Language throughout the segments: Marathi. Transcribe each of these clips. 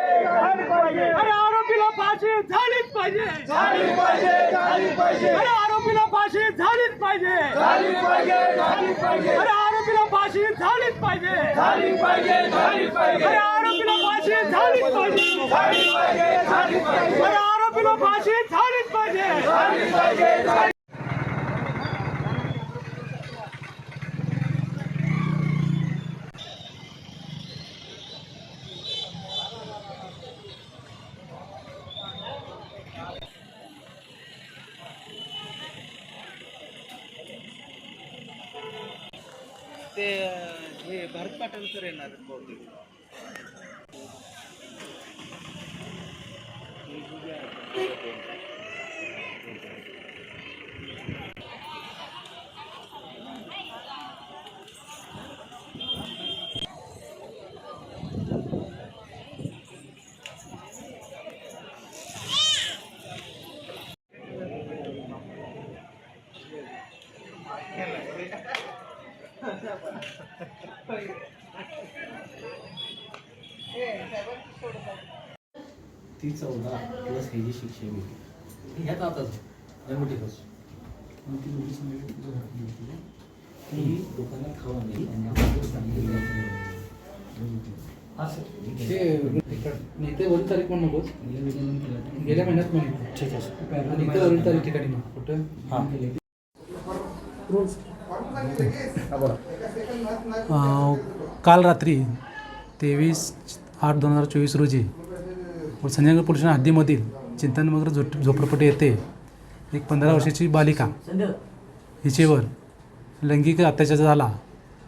अरे आरोपीला फाशी झालीच पाहिजे झाली पाहिजे झाली पाहिजे अरे आरोपीला फाशी झालीच पाहिजे झाली पाहिजे झाली पाहिजे अरे आरोपीला फाशी झालीच पाहिजे झाली पाहिजे झाली पाहिजे अरे आरोपीला फाशी झालीच पाहिजे झाली पाहिजे झाली पाहिजे अरे आरोपीला फाशी झालीच पाहिजे झाली पाहिजे ते हे भारत पाटील सर येणार बहुतेक. ती चौदा प्लस ह्याची शिक्षा वेगळी ह्यात आताच मोठी बस. मग ती मुली होती. ती दुकानात खावा नाही नेते वरील तारीख पण नकोच गेल्या महिन्यात पण. ठीक आहे. आणि इथं वरील तारीख ठिकाणी. नको कुठं? अं, काल रात्री तेवीस आठ दोन हजार चोवीस रोजी संजयनगर पोलीस हद्दीमधील चिंतननगर झोप झोपडपट्टी येथे एक पंधरा वर्षाची बालिका हिचेवर लैंगिक अत्याचार झाला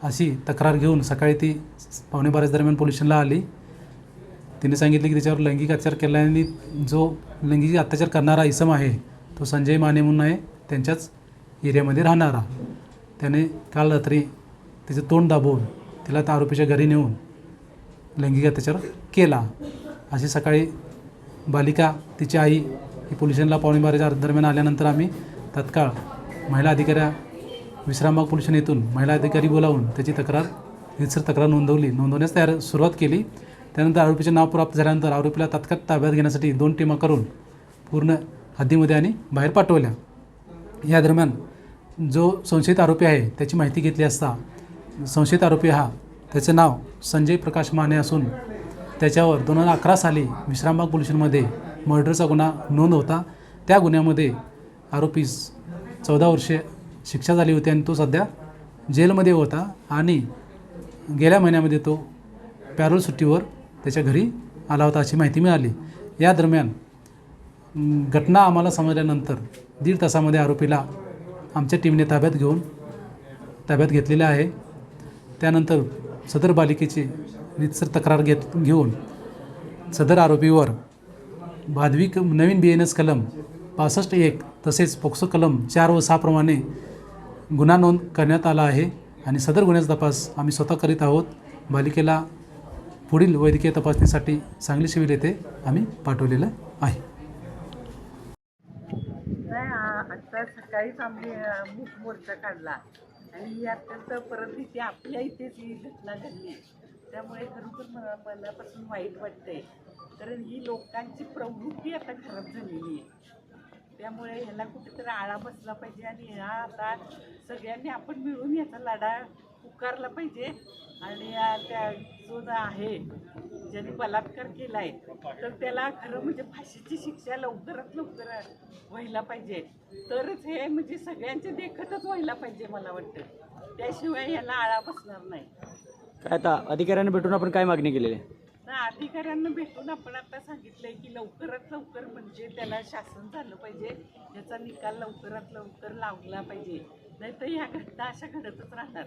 अशी तक्रार घेऊन सकाळी ती पावणे बाराच्या दरम्यान पोलीस स्टेशनला आली. तिने सांगितले की तिच्यावर लैंगिक अत्याचार केल्याने जो लैंगिक अत्याचार करणारा इसम आहे तो संजय माने म्हणून आहे त्यांच्याच एरियामध्ये राहणारा. त्याने काल रात्री तिचं तोंड दाबवून तिला त्या आरोपीच्या घरी नेऊन लैंगिक अत्याचार केला. अशी सकाळी बालिका तिची आई ही पोलिसांना पावणे दरम्यान आल्यानंतर आम्ही तत्काळ महिला अधिकाऱ्या विश्रामबाग पोलीस येथून महिला अधिकारी बोलावून त्याची तक्रार रितसर तक्रार नोंदवली. नोंदवण्यास तयार सुरुवात केली. त्यानंतर आरोपीचे नाव प्राप्त झाल्यानंतर आरोपीला तात्काळ ताब्यात घेण्यासाठी दोन टीमा करून पूर्ण हद्दीमध्ये आणि बाहेर पाठवल्या. या दरम्यान जो संशयित आरोपी आहे त्याची माहिती घेतली असता संशयित आरोपी हा त्याचं नाव संजय प्रकाश माने असून त्याच्यावर दोन हजार अकरा साली विश्रामबाग पोल्युशनमध्ये मर्डरचा गुन्हा नोंद होता. त्या गुन्ह्यामध्ये आरोपीस चौदा वर्षे शिक्षा झाली होती आणि तो सध्या जेलमध्ये होता आणि गेल्या महिन्यामध्ये तो पॅरोल सुट्टीवर त्याच्या घरी आला होता अशी माहिती मिळाली. या दरम्यान घटना आम्हाला समजल्यानंतर दीड तासामध्ये आरोपीला आमच्या टीमने ताब्यात घेऊन ताब्यात घेतलेले आहे. त्यानंतर सदर बालिकेची रितसर तक्रार घेत घेऊन सदर आरोपीवर भादवी क नवीन बी एन एस कलम पासष्ट एक तसेच पोक्सो कलम चार व सहाप्रमाणे गुन्हा नोंद करण्यात आला आहे आणि सदर गुन्ह्याचा तपास आम्ही स्वतः करीत आहोत. बालिकेला पुढील वैद्यकीय तपासणीसाठी सांगली शिबिर येथे आम्ही पाठवलेलं आहे नाही आ- आता सकाळीच आम्ही मूक मोर्चा काढला. आणि ही अत्यंत परत इथे आपल्या इथेच ही घटना घडली त्यामुळे खरोखर मला मनापासून वाईट वाटतंय. कारण ही लोकांची प्रवृत्ती आता खराब झालेली आहे. त्यामुळे ह्याला कुठेतरी आळा बसला पाहिजे आणि हा आता सगळ्यांनी आपण मिळून याचा लढा पुकारला पाहिजे. आणि त्या जो जो आहे ज्याने बलात्कार केला आहे तर त्याला खरं म्हणजे फाशीची शिक्षा लवकरात लवकर व्हायला पाहिजे. तरच हे म्हणजे सगळ्यांच्या देखतच व्हायला पाहिजे मला वाटतं. त्याशिवाय याला आळा बसणार नाही. काय आता अधिकाऱ्यांना भेटून आपण काय मागणी केलेली? आहे ना अधिकाऱ्यांना भेटून आपण आता सांगितलंय की लवकरात लवकर म्हणजे त्याला शासन झालं पाहिजे. याचा निकाल लवकरात लवकर लावला पाहिजे. नाहीतर ह्या घटना अशा घडतच राहणार.